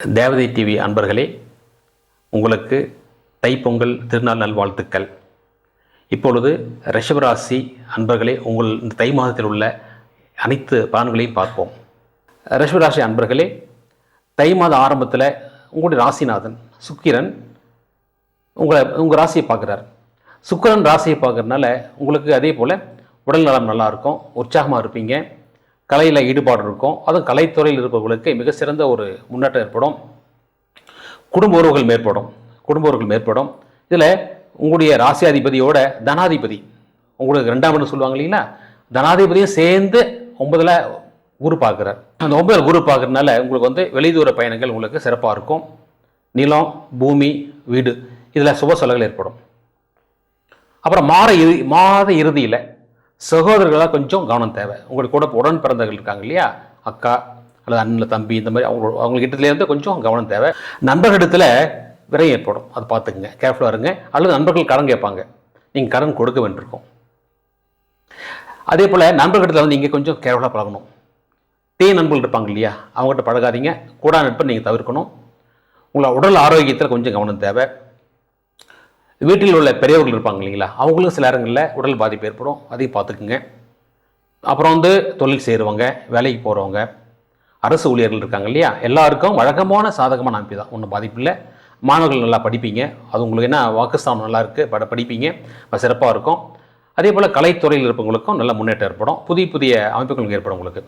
தேவதை டிவி அன்பர்களே உங்களுக்கு தைப்பொங்கல் திருநாள் நல்வாழ்த்துக்கள். இப்பொழுது ரிஷபராசி அன்பர்களே உங்கள் இந்த தை மாதத்தில் உள்ள அனைத்து பலன்களையும் பார்ப்போம். ரிஷபராசி அன்பர்களே தை மாத ஆரம்பத்தில் உங்களுடைய ராசிநாதன் சுக்கிரன் உங்களை உங்கள் ராசியை பார்க்குறார். சுக்கிரன் ராசியை பார்க்குறதுனால உங்களுக்கு அதே போல் உடல் நலம் நல்லாயிருக்கும் உற்சாகமாக இருப்பீங்க. கலையில் ஈடுபாடு இருக்கும். அதுவும் கலைத்துறையில் இருப்பவர்களுக்கு மிக சிறந்த ஒரு முன்னேற்றம் ஏற்படும். குடும்ப உறவுகள் மேற்படும். குடும்ப உறவுகள் மேற்படும். இதில் உங்களுடைய ராசியாதிபதியோட தனாதிபதி உங்களுக்கு ரெண்டாம் இடம் சொல்லுவாங்க இல்லைங்களா? தனாதிபதியும் சேர்ந்து ஒன்பதில் குரு பார்க்குறார். அந்த ஒன்பதில் குரு பார்க்குறதுனால உங்களுக்கு வந்து வெளிதூர பயணங்கள் உங்களுக்கு சிறப்பாக இருக்கும். நிலம் பூமி வீடு இதில் சுப செலவுகள் ஏற்படும். அப்புறம் மாத இறுதி மாத இறுதியில் சகோதரர்களாக கொஞ்சம் கவனம் தேவை. உங்களுக்கு கூட உடன் பிறந்தவர்கள் இருக்காங்க இல்லையா? அக்கா அல்லது அண்ணன் தம்பி இந்த மாதிரி அவங்க அவங்ககிட்டலேருந்து கொஞ்சம் கவனம் தேவை. நண்பர்களிடத்தில் விரை ஏற்படும். அதை பார்த்துக்குங்க. கேர்ஃபுல்லாக இருங்க. அல்லது நண்பர்கள் கடன் கேட்பாங்க. நீங்கள் கடன் கொடுக்க வேண்டியிருக்கும். அதே போல் நண்பர்களிடத்தில் வந்து நீங்கள் கொஞ்சம் கேர்ஃபுல்லாக பழகணும். தீய நண்பர்கள் இருப்பாங்க இல்லையா? அவங்ககிட்ட பழகாதீங்க. கூட நட்பை நீங்கள் தவிர்க்கணும். உங்களை உடல் ஆரோக்கியத்தில் கொஞ்சம் கவனம் தேவை. வீட்டில் உள்ள பெரியவர்கள் இருப்பாங்க இல்லைங்களா? அவங்களும் சில நேரங்களில் உடல் பாதிப்பு ஏற்படும். அதையும் பார்த்துக்குங்க. அப்புறம் வந்து தொழில் செய்கிறவங்க வேலைக்கு போகிறவங்க அரசு ஊழியர்கள் இருக்காங்க இல்லையா? எல்லாருக்கும் வழக்கமான சாதகமான அமைப்பு தான். ஒன்றும் பாதிப்பு இல்லை. மாணவர்கள் நல்லா படிப்பீங்க. அது உங்களுக்கு என்ன வாக்குஸ்தானம் நல்லா இருக்குது பட படிப்பீங்க. சிறப்பாக இருக்கும். அதே போல் கலைத்துறையில் இருப்பவங்களுக்கும் நல்ல முன்னேற்றம் ஏற்படும். புதிய புதிய அமைப்புகள் ஏற்படும் உங்களுக்கு.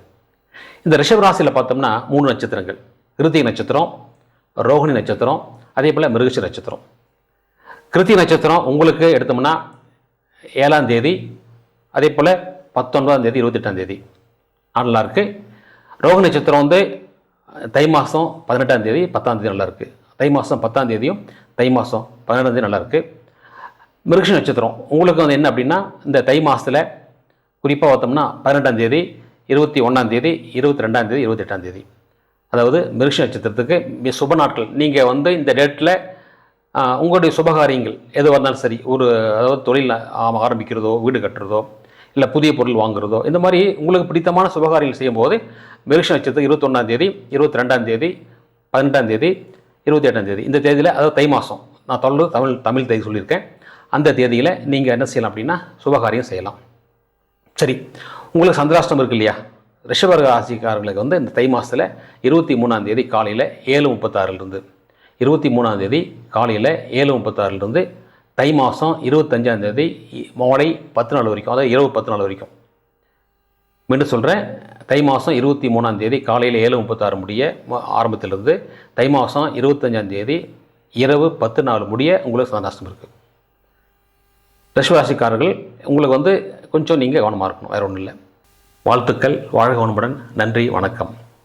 இந்த ரிஷபராசியில் பார்த்தோம்னா மூணு நட்சத்திரங்கள். இறுதி நட்சத்திரம் ரோகிணி நட்சத்திரம் அதே போல் மிருகஷி நட்சத்திரம். கிருத்தி நட்சத்திரம் உங்களுக்கு எடுத்தோம்னா ஏழாம் தேதி அதே போல் பத்தொன்பதாம் தேதி இருபத்தெட்டாம் தேதி. நல்லா இருக்குது ரோக நட்சத்திரம் வந்து தை மாதம் பதினெட்டாம் தேதி பத்தாம் தேதி நல்லா இருக்குது தை மாதம் பத்தாம் தேதியும் தை மாதம் பதினெட்டாம் தேதி நல்லா இருக்குது மிருக்ஷ நட்சத்திரம் உங்களுக்கு வந்து என்ன அப்படின்னா இந்த தை மாதத்தில் குறிப்பாக பார்த்தோம்னா பதினெட்டாம் தேதி இருபத்தி ஒன்றாம் தேதி இருபத்தி ரெண்டாம் தேதி இருபத்தெட்டாம் தேதி. அதாவது மிருக்ஷ நட்சத்திரத்துக்கு மிக சுப நாட்கள். நீங்கள் வந்து இந்த டேட்டில் உங்களுடைய சுபகாரியங்கள் எதுவாக இருந்தாலும் சரி ஒரு அதாவது தொழில் ஆரம்பிக்கிறதோ வீடு கட்டுறதோ இல்லை புதிய பொருள் வாங்குறதோ இந்த மாதிரி உங்களுக்கு பிடித்தமான சுபகாரியங்கள் செய்யும்போது மிருகஷ நட்சத்திரம் இருபத்தொன்னாம் தேதி இருபத்தி ரெண்டாம் தேதி பதினெட்டாம் தேதி இருபத்தி எட்டாம் தேதி இந்த தேதியில் அதாவது தை மாதம் நான் தொடர்ந்து தமிழ் தமிழ் தேதி சொல்லியிருக்கேன். அந்த தேதியில் நீங்கள் என்ன செய்யலாம் அப்படின்னா சுபகாரியம் செய்யலாம். சரி உங்களுக்கு சந்திராஷ்டம் இருக்கு இல்லையா? ரிஷப ராசிக்காரர்களுக்கு வந்து இந்த தை மாதத்தில் இருபத்தி மூணாம் தேதி காலையில் ஏழு முப்பத்தாறுலேருந்து இருபத்தி மூணாம் தேதி காலையில் ஏழு முப்பத்தாறுலேருந்து தை மாதம் இருபத்தஞ்சாம் தேதி மாலை பத்து நாள் வரைக்கும் அதாவது இரவு பத்து நாள் வரைக்கும். மீண்டும் சொல்கிறேன் தை மாதம் இருபத்தி மூணாம் தேதி காலையில் ஏழு முப்பத்தாறு முடிய ஆரம்பத்திலிருந்து தை மாதம் இருபத்தஞ்சாம் தேதி இரவு பத்து நாள் முடிய உங்களுக்கு சந்தாசம் இருக்குது ரிஷபராசிக்காரர்கள் உங்களுக்கு வந்து கொஞ்சம் நீங்கள் கவனமாக இருக்கணும் வேறு ஒன்றும் இல்லை. வாழ்த்துக்கள் வாழ்க வனமுடன் நன்றி வணக்கம்.